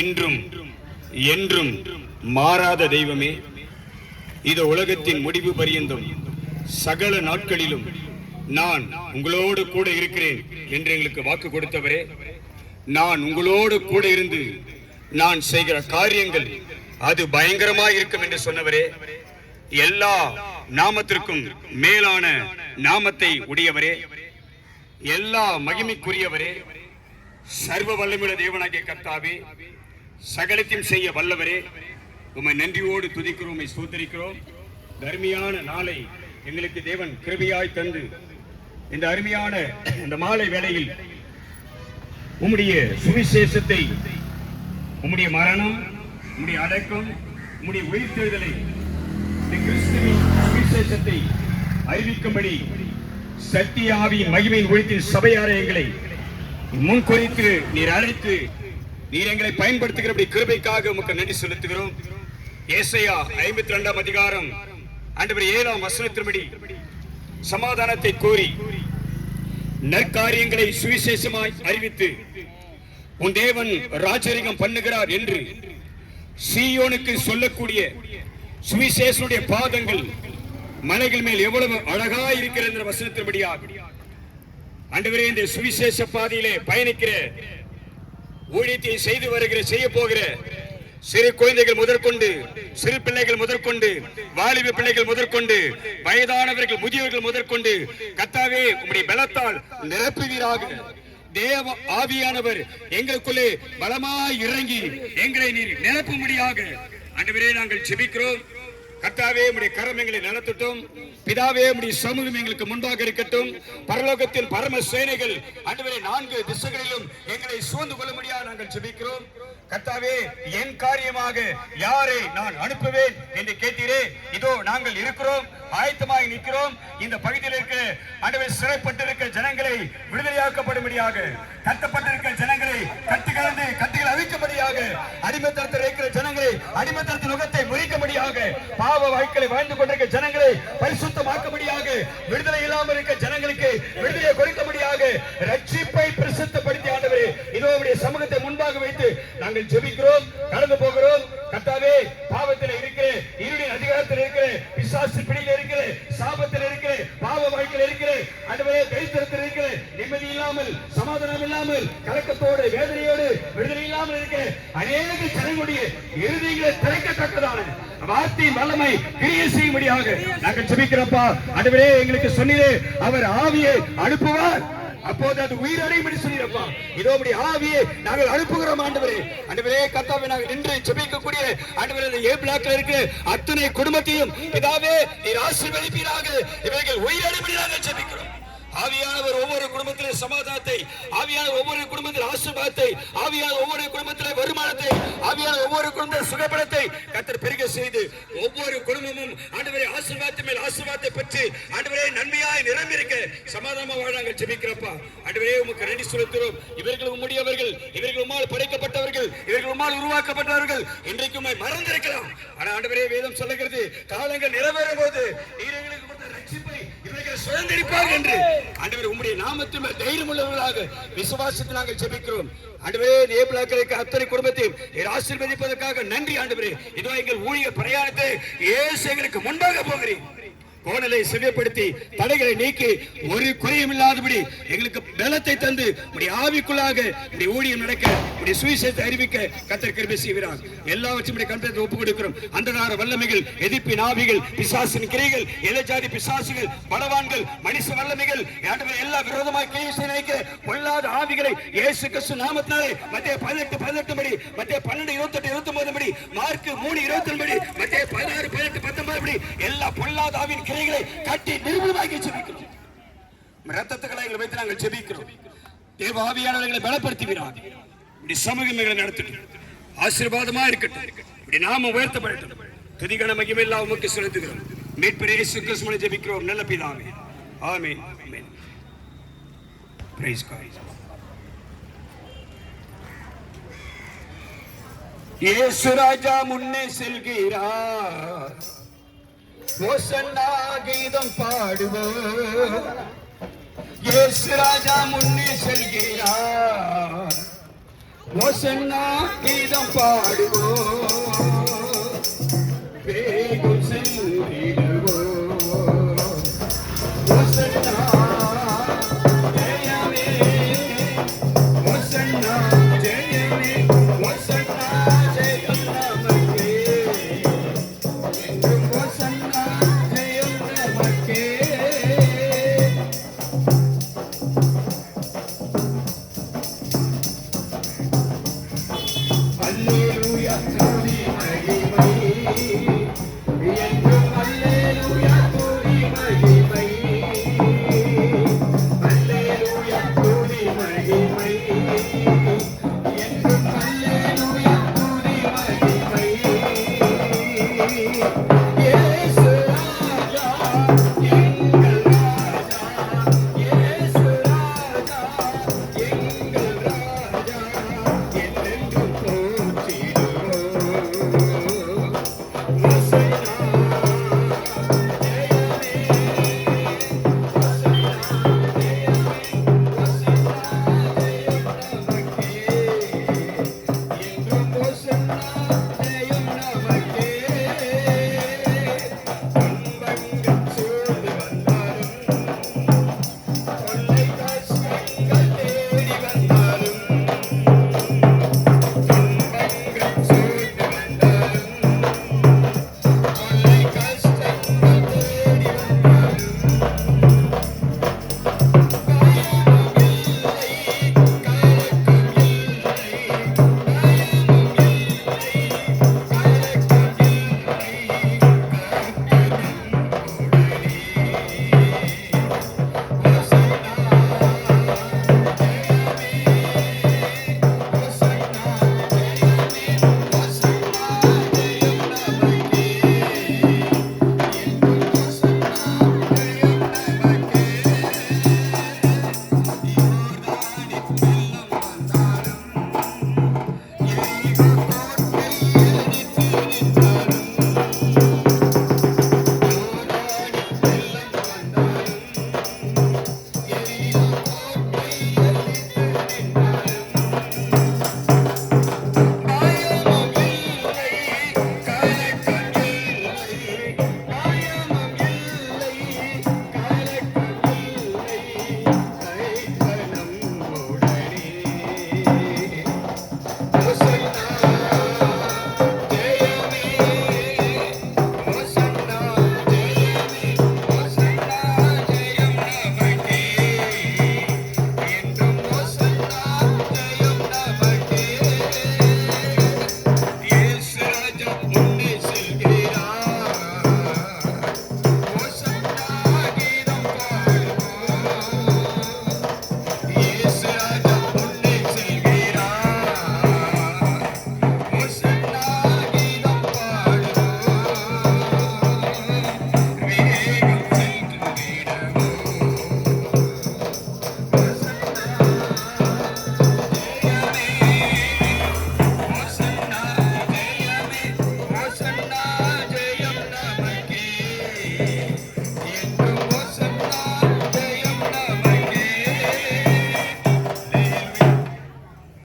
இன்றும் என்றும் மாறாத தெய்வமே. இது உலகத்தின் முடிவு பரியந்தம். சகல நாட்களிலும் நான் உங்களோடு கூட இருக்கிறேன் என்று எங்களுக்கு வாக்கு கொடுத்தவரே. நான் உங்களோடு கூட இருந்து நான் செய்கிற காரியங்கள் அது பயங்கரமாக இருக்கும் என்று சொன்னவரே. எல்லா நாமத்திற்கும் மேலான நாமத்தை உடையவரே. எல்லா மகிமைக்குரியவரே. சர்வ வல்லமுள்ள தேவனாகிய கர்த்தாவே சகலத்தையும் செய்ய வல்லவரே உம்மை நன்றியோடு துதிக்கிறோம் உம்மை சூத்தரிக்கிறோம் தர்மியான நாளை எங்களுக்கு தேவன் கிருபையாய் தந்து இந்த அருமையான இந்த மாலை வேளையில் உம்முடைய சுவிசேஷத்தை உம்முடைய மரணம் உம்முடைய அடக்கம் உம்முடைய உயிர்த்தெழுதலை இந்த கிறிஸ்துவின் சுவிசேஷத்தை அறிவிக்கும்படி சத்திய ஆவியின் மகிமையின் ஒழித்தின் சபையார எங்களை முன்குறித்து நீர் அழைத்து நீர் எங்களை பயன்படுத்துகிறபடி கிருபைக்காக உமக்கு நன்றி செலுத்துகிறோம். ஏசையா ஐம்பத்தி ரெண்டாம் அதிகாரம். ஆண்டவர் ஏழாம் வசனத்தின்படி சமாதானத்தை கோரி நற்காரியங்களை சுவிசேஷமாய் அறிவித்து உன் தேவன் ராஜரிகம் பண்ணுகிறார் என்று சீயோனுக்கு சொல்லக்கூடிய சுவிசேஷனுடைய பாதங்கள் மலைகள் மேல் எவ்வளவு அழகா இருக்கிறது என்ற வசனத்தின்படியாக அன்றுவரே இந்த சுவிசேஷ பாதையிலே பயணிக்கிற ஊழியத்தை செய்து வருகிற செய்ய போகிற சிறு குழந்தைகள் முதற்கொண்டு சிறு பிள்ளைகள் முதற்கொண்டு வாலிப பிள்ளைகள் முதற்கொண்டு வயதானவர்கள் முதியவர்கள் முதற்கொண்டு கத்தாவே உங்களுடைய பலத்தால் நிரப்புவீராக. தேவ ஆவியானவர் எங்களுக்குள்ளே பலமாய் இறங்கி எங்களை நீர் நிரப்பும்படியாக. அன்றுவரே நாங்கள் செபிக்கிறோம் கர்த்தாவே உடைய கரம் எங்களை நடத்தட்டும். பிதாவே உடைய சமூகம் எங்களுக்கு முன்பாக இருக்கட்டும். பரலோகத்தில் பரம சேனைகள் ஆண்டவரே நான்கு திசைகளிலும் எங்களை சூழ்ந்து கொள்ள முடியாது நாங்கள் ஜெபிக்கிறோம். கர்த்தாவே என் காரியமாக யாரை நான் அனுப்புவேன் என்று கேட்டீரே. இதோ நாங்கள் இருக்கிறோம். ஆயத்தமாக நிற்கிறோம். இந்த பகுதியில் இருக்கிற ஆண்டவர் சிறைப்பட்டிருக்க ஜனங்களை விடுதலையாக்கப்படும்படியாக கட்டப்பட்டிருக்க ஜனங்களை கட்டு அடிமத்தனத்தின் முகத்தை முறிக்கும்படியாக பாவ வாய்க்களை வாழ்ந்து கொண்டிருக்க ஜனங்களை பரிசுத்தமாக்கும்படியாக விடுதலை இல்லாமல் இருக்க ஜனங்களுக்கு இல்லாமல் இருக்கிற அநேக ஜனங்களுடைய இறுதிகளை திறக்கத்தக்கதான வார்த்தையின் வல்லமை கிரிய செய்யும்படியாக நாங்கள் ஜெபிக்கிறப்பா. அடுவரே எங்களுக்கு சொன்னீரே அவர் ஆவியை அனுப்புவார். அப்போது அது உயிரடையும் என்று சொல்லியிருப்பா இதோ அப்படி ஆவியை நாங்கள் அனுப்புகிறோம் ஆண்டவரே. ஆண்டவரே கத்தாவை நாங்கள் நின்று ஜெபிக்கக்கூடிய ஆண்டவரே இந்த ஏ பிளாக்ல இருக்கு. அத்தனை குடும்பத்தையும் இதாவே நீர் ஆசீர்வதிப்பீராக. இவர்கள் உயிர் அடைபடியாக ஜெபிக்கிறோம். ஆவியானவர் ஒவ்வொரு குடும்பத்திலே சமாதானத்தை ஆவியான ஒவ்வொரு குடும்பத்தில் ஆசீர்வாதத்தை ஆவியான ஒவ்வொரு குடும்பத்திலே வருமானத்தை ஆவியான ஒவ்வொரு குடும்ப சுகப்படத்தை கத்தர் பெருக செய்து ஒவ்வொரு குடும்பமும் ஆண்டவரை ஆசீர்வாதத்தை மேல் ஆசீர்வாதத்தை பெற்று ஆண்டவரே நன்மையாய் நிரம்பியிருக்க சமாதானமா வாழ நாங்கள் ஜெபிக்கிறப்பா. ஆண்டவரே உமக்கு நன்றி செலுத்துகிறோம். இவர்கள் உம்முடையவர்கள் இவர்கள் உம்மால் படைக்கப்பட்டவர்கள் இவர்கள் உம்மால் உருவாக்கப்பட்டவர்கள். இன்றைக்கு உம்மை மறந்திருக்கலாம். ஆனா ஆண்டவரே வேதம் சொல்லுகிறது காலங்கள் நிறைவேறும் போது நீர் எங்களுக்கு கொடுத்த சுதந்திரிப்பார்கள் என்று. ஆண்டவர் உம்முடைய நாமத்தில் தைரியம் உள்ளவர்களாக விசுவாசத்தில் நாங்கள் ஜெபிக்கிறோம். ஆண்டவரே நேபிளாக்களுக்கு அத்தனை குடும்பத்தையும் ஆசீர்வதிப்பதற்காக நன்றி ஆண்டவரே. இதோ எங்கள் ஊழிய பிரயாணத்தை இயேசு எங்களுக்கு முன்பாக போகிறேன் கோணலை செவியப்படுத்தி தடைகளை நீக்கி ஒரு குறையும் இல்லாதபடி எங்களுக்கு பலத்தை தந்து உடைய ஆவிக்குள்ளாக உடைய ஊழியம் நடக்க உடைய சுவிசேஷத்தை அறிவிக்க கத்தர் கிருபை செய்கிறார் எல்லாவற்றையும் உடைய கண்டத்தை ஒப்புக் கொடுக்கிறோம். அந்தகார வல்லமைகள் எதிர்ப்பின் ஆவிகள் பிசாசின் கிரைகள் இளஜாதி பிசாசுகள் பலவான்கள் மனுஷ வல்லமைகள் ஆண்டவரே எல்லா விரோதமாய் கிரியை செய்ய நினைக்கிற பொல்லாத ஆவிகளை இயேசு கிறிஸ்து நாமத்தினாலே மத்திய பதினெட்டு பதினெட்டு படி மத்திய பன்னெண்டு இருபத்தெட்டு இருபத்தி ஒன்பது படி மார்க் மூணு இருபத்தி படி மத்திய பதினாறு பதினெட்டு பத்தொன்பது படி எல்லா பொல்லாத ஆவின் கிரைகளை கட்டி நிர்மூலமாக்கி செபிக்கிறோம் ரத்தத்துக்களை எங்களை வைத்து நாங்கள் செபிக்கிறோம் தேவ ஆவியானவர்களை பலப்படுத்துகிறார் இப்படி சமூகம் எங்களை நடத்திட்டு ஆசீர்வாதமா இருக்கட்டும். இப்படி நாம உயர்த்தப்படட்டும். துதிகன மகிமெல்லாம் உமக்கு செலுத்துகிறோம். மீட்பரே சுக்கிரஸ்மனை ஜெபிக்கிறோம். நல்ல பிதாவே. ஆமீன். ஆமென். பிரைஸ் காட் இயேசு ராஜா முன்னே செல்கிறார். ஓசன்னா கீதம் பாடுவோம் இயேசு ராஜா முன்னே செல்கிறார். ஓசன்னா கீதம் பாடுவோம். Thank you.